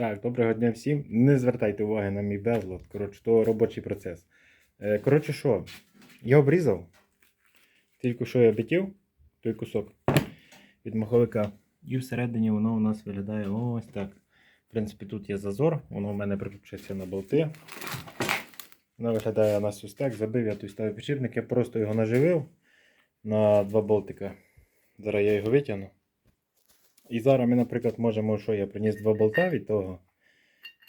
Так, доброго дня всім. Не звертайте уваги на мій безлад. Коротше, то робочий процес. Е, Коротше, що, я обрізав. Тільки що я битів той кусок від маховика. І всередині воно у нас виглядає ось так. В принципі, тут є зазор, воно у мене прикручується на болти. Воно виглядає у нас ось так. Забив я той ставив підшипник, я просто його наживив на два болтика. Зараз я його витягну. І зараз ми, наприклад, можемо, що я приніс два болта від того,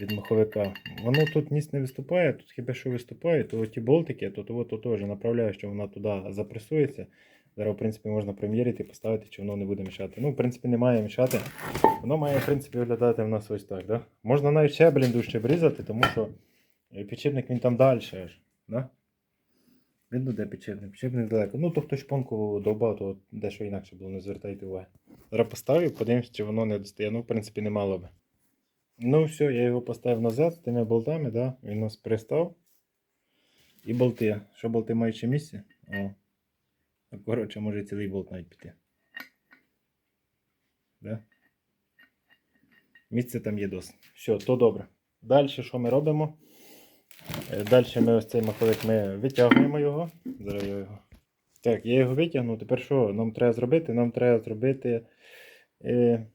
від маховика. Воно тут ніс не виступає, тут хіба що виступає, то ті болтики, то того то теж направляю, що вона туди запресується. Зараз, в принципі, можна приміряти, поставити, чи воно не буде мішати. Ну, в принципі, не має мішати. Воно має, в принципі, виглядати в нас ось так. Да? Можна навіть ще, блін, дужче обрізати, тому що е, підшипник він там далі. Да? Видно, де підшипник? Підшипник далеко. Ну, то хто шпонку довбав, то дещо інакше було, не звертайте уваги. Зараз поставлю, подивимось, чи воно не достає. Ну, в принципі, не мало би. Ну, все, я його поставив назад з тими болтами, да? він нас пристав. І болти. Що болти мають ще місце? О. Ну, коротше, може цілий болт навіть піти. Да? Місце там є досить. Все, то добре. Далі що ми робимо? Далі ми ось цей маховик ми витягуємо його. Зараз я його. Так, я його витягну. Тепер що нам треба зробити? Нам треба зробити. Е,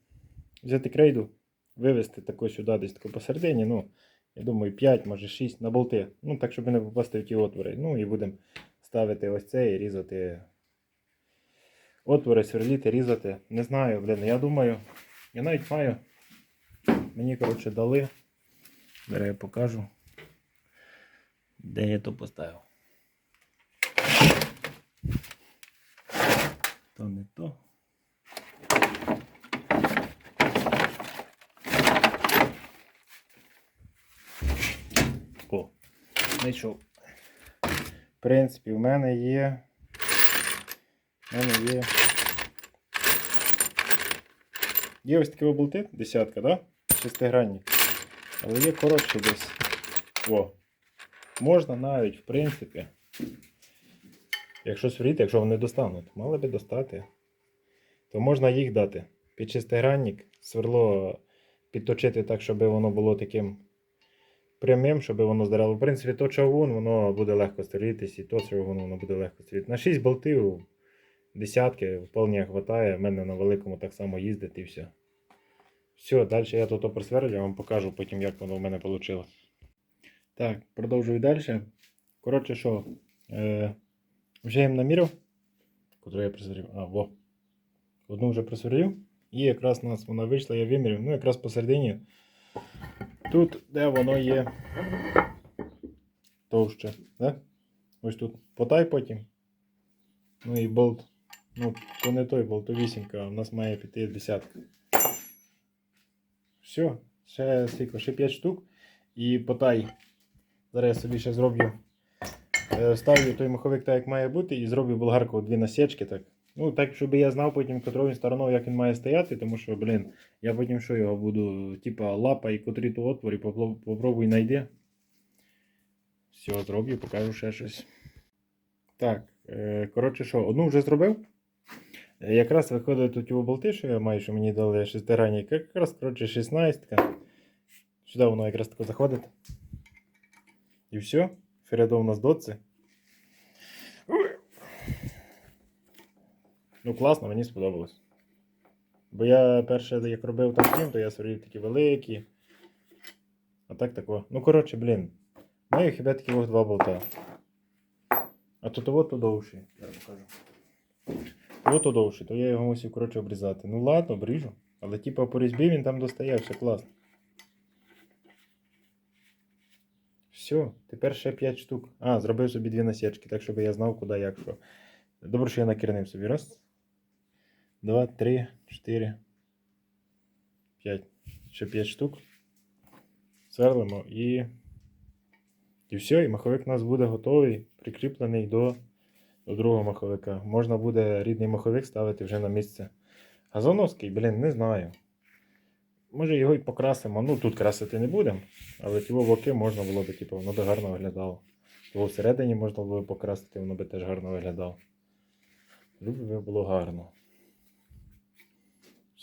взяти крейду, вивести таку сюди, десь таку посередині. Ну, я думаю, 5, може 6 на болти. Ну, так, щоб не попасти в ті отвори. Ну і будемо ставити ось це і різати. Отвори, сверліти, різати. Не знаю, блин, я думаю. Я навіть маю. Мені, коротше, дали. Зараз я покажу. Де я то поставив? То не то. О, знайшов. В принципі, в мене є. В мене є. Є ось такі болти, десятка, да? Шестигранні. Але є коротше десь. О. Можна навіть, в принципі, якщо сверліти, якщо вони достануть, мали би достати, то можна їх дати. Під шестигранник сверло підточити так, щоб воно було таким прямим, щоб воно здарало. В принципі, то чавун, воно буде легко стрілитись, і то чавун, воно буде легко стрілити. На 6 болтів, десятки, вполне хватає. В мене на великому так само їздить і все. Все, далі я тут просверлю, я вам покажу потім, як воно в мене вийшло. Так, продовжую далі. Коротше, що, е, вже їм намірив, котру я присверлив. А, во. Одну вже присверлив. І якраз у нас вона вийшла, я виміряв. Ну, якраз посередині. Тут, де воно є товще. Да? Ось тут потай потім. Ну і болт. Ну, то не той болт, то вісімка, а в нас має піти десятка. Все, ще скільки, ще 5 штук. І потай. Зараз я собі ще зроблю. е, Ставлю той маховик так, як має бути, і зроблю болгарку дві насічки. Так. Ну, так, щоб я знав потім котрою стороною, як він має стояти, тому що, блін, я потім що його буду, типа, лапа і котрі то отворі, попро- попробуй найди. Все, зроблю, покажу ще щось. Так, е, коротше, що, одну вже зробив. Е, Якраз виходить тут його болти, що я маю, що мені дали шестигранні. Якраз, коротше, 16. Сюди воно якраз тако заходить. І все. Ферядо у нас доці. Ну, класно, мені сподобалось. Бо я перше, як робив там кім, то я сверлив такі великі. А так тако. Ну, коротше, блін. Маю хіба такі ось два болта. А тут от подовший. Я покажу. От довший, то я його мусив, коротше, обрізати. Ну ладно, обріжу. Але типа по різьбі він там достає, все класно. Все, тепер ще 5 штук. А, зробив собі дві насічки, так щоб я знав, куди як що. Добре, що я накернив собі. Раз. Два, три, чотири. П'ять. Ще 5 штук. Сверлимо і. І все, і маховик у нас буде готовий, прикріплений до, до другого маховика. Можна буде рідний маховик ставити вже на місце. Газоновський, блін, не знаю. Може його і покрасимо. Ну тут красити не будемо, але ті боки можна було би, типу, воно би гарно виглядало. Його всередині можна було б покрасити, воно би теж гарно виглядало. Любі би було гарно.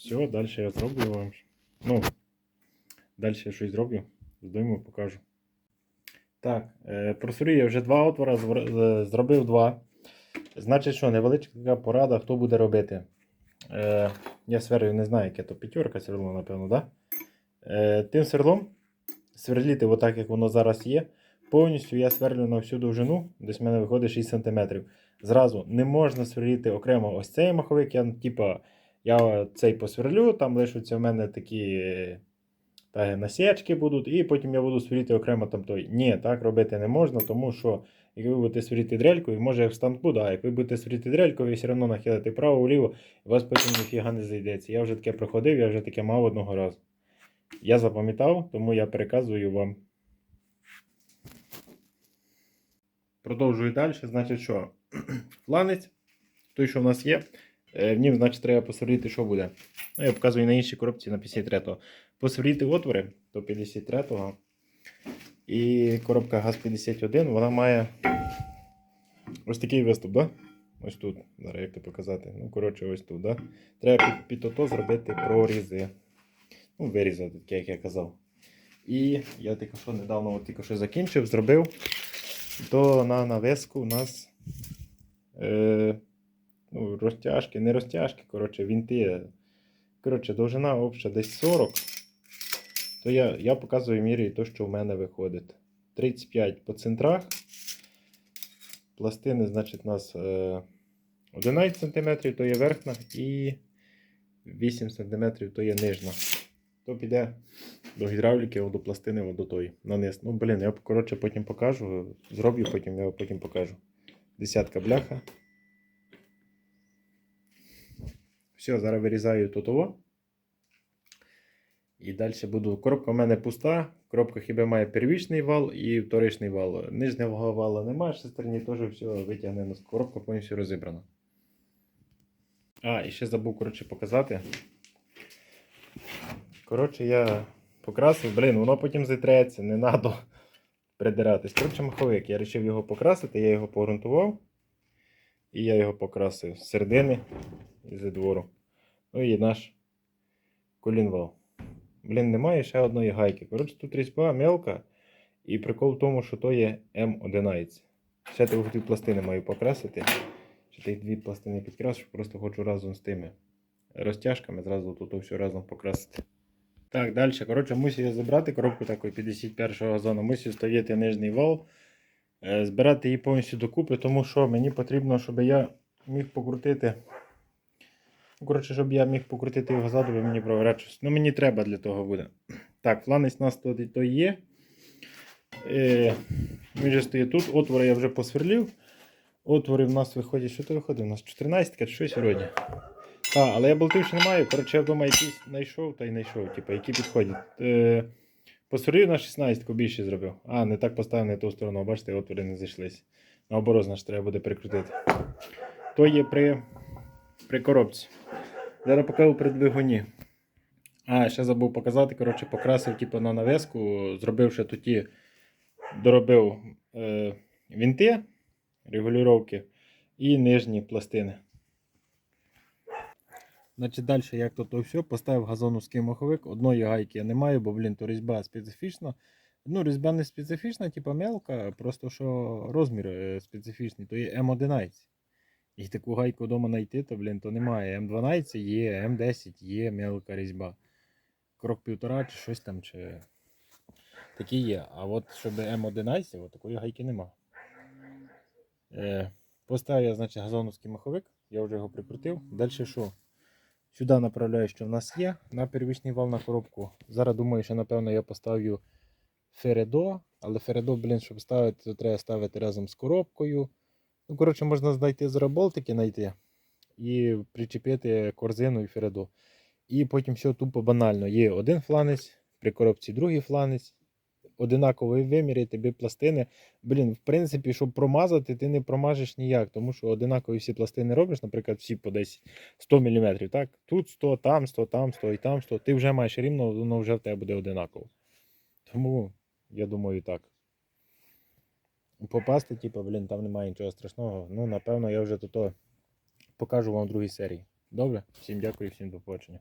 Все, далі я зроблю вам. Ну, Далі я щось зроблю. Здойму, покажу. Так, е, просурю я вже два отвора, е, зробив два. Значить, що, невеличка порада, хто буде робити. Е, я сверлю, не знаю, яке то п'ятерка сверло, напевно, да? Е, тим сверлом сверліти, отак, як воно зараз є. Повністю я сверлю на всю довжину, десь в мене виходить 6 см. Зразу не можна сверліти окремо ось цей маховик. Я, типа, я цей посверлю, там лишаться в мене такі е, та, насічки будуть, і потім я буду сверліти окремо там той. Ні, так робити не можна, тому що як ви будете сверліти дрелькою, може в станку, да, як ви будете сверліти дрелькою, ви все одно нахилите вправо-вліво, і вас потім ніфіга не зайдеться. Я вже таке проходив, я вже таке мав одного разу. Я запам'ятав, тому я переказую вам. Продовжую далі. Значить, що? Фланець, той, що в нас є, в нім, значить, треба посверліти, що буде. Ну, я показую на іншій коробці на 53-го. Посверліти отвори до 53-го. І коробка ГАЗ-51, вона має ось такий виступ, да? Ось тут. Зараз як це показати. Ну, коротше, ось тут, да? Треба під, під ото зробити прорізи. Ну, вирізати, як я казав. І я тільки що недавно тільки що закінчив, зробив. То на навеску у нас е, ну, розтяжки, не розтяжки, коротше, вінти. Коротше, довжина обща десь 40. То я, я показую мірі те, що в мене виходить. 35 по центрах. Пластини, значить, у нас е, 11 см, то є верхня, і 8 см то є нижня. То піде до гідравліки, до пластини, до тої. На низ. Ну, блін, я коротше потім покажу. Зроблю, потім я потім покажу. Десятка бляха. Все, зараз вирізаю тотово. І далі буду. Коробка в мене пуста. Коробка хіба має первічний вал і вторичний вал. Нижнього вала немає, шестерні теж все витягнено. Коробка повністю розібрана. А, і ще забув коротше, показати. Коротше, я покрасив, блін, воно потім зітреться, не треба придиратись. Коротше, маховик. Я вирішив його покрасити, я його погрунтував. І я його покрасив з середини і з двору. Ну і наш колінвал. Блін, немає ще одної гайки. Коротше, тут різьба мелка. І прикол в тому, що то є М11. Ще тих дві пластини маю покрасити. Ще тих дві пластини підкрашу, просто хочу разом з тими розтяжками зразу тут все разом покрасити. Так, далі. Коротше, мусив я забрати коробку такої 51-го газону, мусив ставити нижній вал, збирати її повністю докупи, тому що мені потрібно, щоб я міг покрутити. Ну, Коротше, щоб я міг покрутити його ззаду, ви мені проварять. Ну, мені треба для того буде. Так, фланець у нас тут то є. Е, він же стоїть тут. Отвори я вже посверлів. Отвори в нас виходять. Що то виходить? У нас 14 чи щось вроді. Так, але я болтів ще не маю. Коротше, я вдома якісь знайшов та й знайшов, типу, які підходять. Е, посверлив на 16 більше зробив. А, не так поставив не ту сторону. Бачите, отвори не зайшлись. Наоборот, значить, треба буде прикрутити. То є при, при коробці. Зараз покажу при двигуні. А, ще забув показати. Коротше, покрасив типу, на навеску, зробив ще тоді, доробив е, вінти, регулювання і нижні пластини. Значить, далі, як то, все, поставив газоновський маховик. Одної гайки я не маю, бо, блін, то різьба специфічна. Ну, різьба не специфічна, типу мелка, просто що розмір е, специфічний, то є М11. І таку гайку вдома знайти, то, блін, то немає. М12 є, М10 є мелка різьба. Крок півтора чи щось там, чи такі є. А от щоб М11, от такої гайки нема. Е, поставив я, значить, газоновський маховик, я вже його прикрутив. Далі що? Сюди направляю, що в нас є, на первічний вал на коробку. Зараз думаю, що напевно я поставлю Фередо, але Фередо, блін, щоб ставити, то треба ставити разом з коробкою. Ну, коротше, можна знайти зроболтики знайти і причепити корзину і Фередо. І потім все тупо банально. Є один фланець, при коробці другий фланець, одинаковий вимір, і тобі пластини. Блін, в принципі, щоб промазати, ти не промажеш ніяк, тому що одинакові всі пластини робиш, наприклад, всі по десь 100 мм. Так? Тут 100, там 100, там 100 і там 100. Ти вже маєш рівно, воно вже в тебе буде одинаково. Тому я думаю так. Попасти, типу, блін, там немає нічого страшного. Ну, напевно, я вже то покажу вам в другій серії. Добре? Всім дякую, всім до побачення.